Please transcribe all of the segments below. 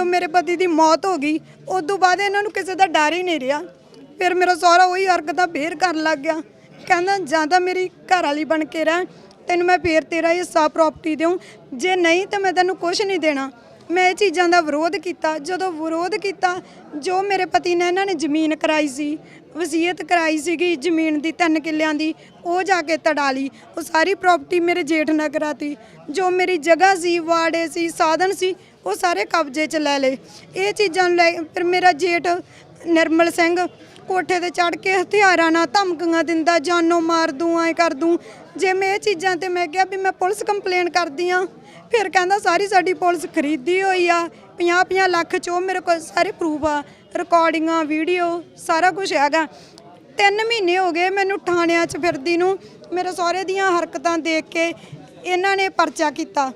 ਜੋ ਮੇਰੇ ਪਤੀ ਦੀ ਮੌਤ ਹੋ ਗਈ ਉਸ ਤੋਂ ਬਾਅਦ ਇਹਨਾਂ ਨੂੰ ਕਿਸੇ ਦਾ ਡਰ ਹੀ ਨਹੀਂ ਰਿਹਾ। ਫਿਰ ਮੇਰਾ ਸਹੁਰਾ ਉਹੀ ਹਰਕਤਾਂ ਫੇਰ ਕਰਨ ਲੱਗ ਗਿਆ। ਕਹਿੰਦਾ, ਜਾਂ ਤਾਂ ਮੇਰੀ ਘਰ ਵਾਲੀ ਬਣ ਕੇ ਰਹਿ, ਤੈਨੂੰ ਮੈਂ ਫੇਰ ਤੇਰਾ ਹਿੱਸਾ ਪ੍ਰਾਪਰਟੀ ਦੇਉ ਜੇ ਨਹੀਂ ਤਾਂ ਮੈਂ ਤੈਨੂੰ ਕੁਝ ਨਹੀਂ ਦੇਣਾ। ਮੈਂ ਇਹ ਚੀਜ਼ਾਂ ਦਾ ਵਿਰੋਧ ਕੀਤਾ। ਜਦੋਂ ਵਿਰੋਧ ਕੀਤਾ, ਜੋ ਮੇਰੇ ਪਤੀ ਨੇ ਇਹਨਾਂ ਨੇ ਜ਼ਮੀਨ ਕਰਾਈ ਸੀ, ਵਸੀਅਤ ਕਰਾਈ ਸੀਗੀ, ਜ਼ਮੀਨ ਦੀ ਤਿੰਨ ਕਿੱਲਿਆਂ ਦੀ, ਉਹ ਜਾ ਕੇ ਤੜਾ ਲਈ। ਉਹ ਸਾਰੀ ਪ੍ਰਾਪਰਟੀ ਮੇਰੇ ਜੇਠ ਨੇ ਕਰਾਤੀ। ਜੋ ਮੇਰੀ ਜਗ੍ਹਾ ਸੀ, ਵਾੜੇ ਸੀ, ਸਾਧਨ ਸੀ ਉਹ ਸਾਰੇ ਕਬਜ਼ੇ 'ਚ ਲੈ ਲਏ। ਇਹ ਚੀਜ਼ਾਂ ਨੂੰ ਲੈ ਫਿਰ ਮੇਰਾ ਜੇਠ ਨਿਰਮਲ ਸਿੰਘ ਕੋਠੇ ਤੇ ਚੜ ਕੇ ਹਥਿਆਰਾਂ ਨਾਲ ਧਮਕੀਆਂ ਦਿੰਦਾ, ਜਾਨੋਂ ਮਾਰ ਦੂੰ, ਐ ਕਰ ਦੂੰ। ਜੇ ਮੈਂ ਇਹ ਚੀਜ਼ਾਂ ਤੇ ਮੈਂ ਕਿਹਾ ਵੀ ਮੈਂ ਪੁਲਿਸ ਕੰਪਲੇਨ ਕਰਦੀ ਆ, ਫਿਰ ਕਹਿੰਦਾ ਸਾਰੀ ਸਾਡੀ ਪੁਲਿਸ ਖਰੀਦੀ ਹੋਈ ਆ। 50-50 ਲੱਖ ਚ ਉਹ ਮੇਰੇ ਕੋਲ ਸਾਰੇ ਪ੍ਰੂਫ ਆ ਰਿਕਾਰਡਿੰਗਾਂ ਵੀਡੀਓ ਸਾਰਾ ਕੁਝ ਹੈਗਾ। ਤਿੰਨ ਮਹੀਨੇ ਹੋ ਗਏ ਮੈਨੂੰ ਥਾਣਿਆਂ 'ਚ ਫਿਰਦੀ ਨੂੰ। ਮੇਰੇ ਸਹੁਰੇ ਦੀਆਂ ਹਰਕਤਾਂ ਦੇਖ ਕੇ ਇਹਨਾਂ ਨੇ ਪਰਚਾ ਕੀਤਾ।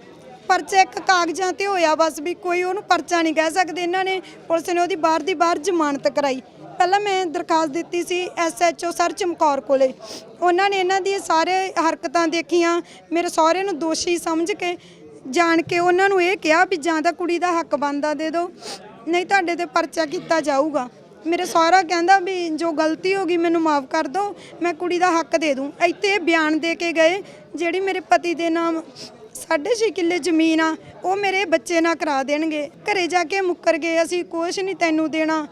ਪਰਚਾ ਇੱਕ ਕਾਗਜ਼ਾਂ ਤੇ ਹੋਇਆ ਬਸ ਵੀ ਕੋਈ ਉਹਨੂੰ ਪਰਚਾ ਨਹੀਂ ਕਹਿ ਸਕਦੇ। ਇਹਨਾਂ ਨੇ ਪੁਲਿਸ ਨੇ ਉਹਦੀ ਬਾਹਰ ਦੀ ਬਾਹਰ ਜ਼ਮਾਨਤ ਕਰਾਈ। ਪਹਿਲਾਂ ਮੈਂ ਦਰਖਾਸਤ ਦਿੱਤੀ ਸੀ ਐਸਐਚਓ ਸਰ ਚਮਕੌਰ ਕੋਲੇ। ਉਹਨਾਂ ਨੇ ਇਹਨਾਂ ਦੀ ਸਾਰੇ ਹਰਕਤਾਂ ਦੇਖੀਆਂ। ਮੇਰੇ ਸਹੁਰੇ ਨੂੰ ਦੋਸ਼ੀ ਸਮਝ ਕੇ, ਜਾਣ ਕੇ ਉਹਨਾਂ ਨੂੰ ਇਹ ਕਿਹਾ ਵੀ ਜਾਂ ਤਾਂ ਕੁੜੀ ਦਾ ਹੱਕ ਬੰਦਾ ਦੇ ਦਿਓ, ਨਹੀਂ ਤੁਹਾਡੇ ਤੇ ਪਰਚਾ ਕੀਤਾ ਜਾਊਗਾ। ਮੇਰੇ ਸਹੁਰਾ ਕਹਿੰਦਾ ਵੀ ਜੋ ਗਲਤੀ ਹੋ ਗਈ ਮੈਨੂੰ ਮਾਫ ਕਰ ਦਿਓ, ਮੈਂ ਕੁੜੀ ਦਾ ਹੱਕ ਦੇ ਦੂੰ। ਇੱਥੇ ਬਿਆਨ ਦੇ ਕੇ ਗਏ, ਜਿਹੜੀ ਮੇਰੇ ਪਤੀ ਦੇ ਨਾਮ ਸਾਢੇ ਛੇ ਕਿੱਲੇ ਜ਼ਮੀਨ ਆ, ਉਹ ਮੇਰੇ ਬੱਚੇ ਨਾਲ ਕਰਾ ਦੇਣਗੇ। ਘਰੇ ਜਾ ਕੇ ਮੁੱਕਰ ਗਏ, ਅਸੀਂ ਕੁਛ ਨਹੀਂ ਤੈਨੂੰ ਦੇਣਾ।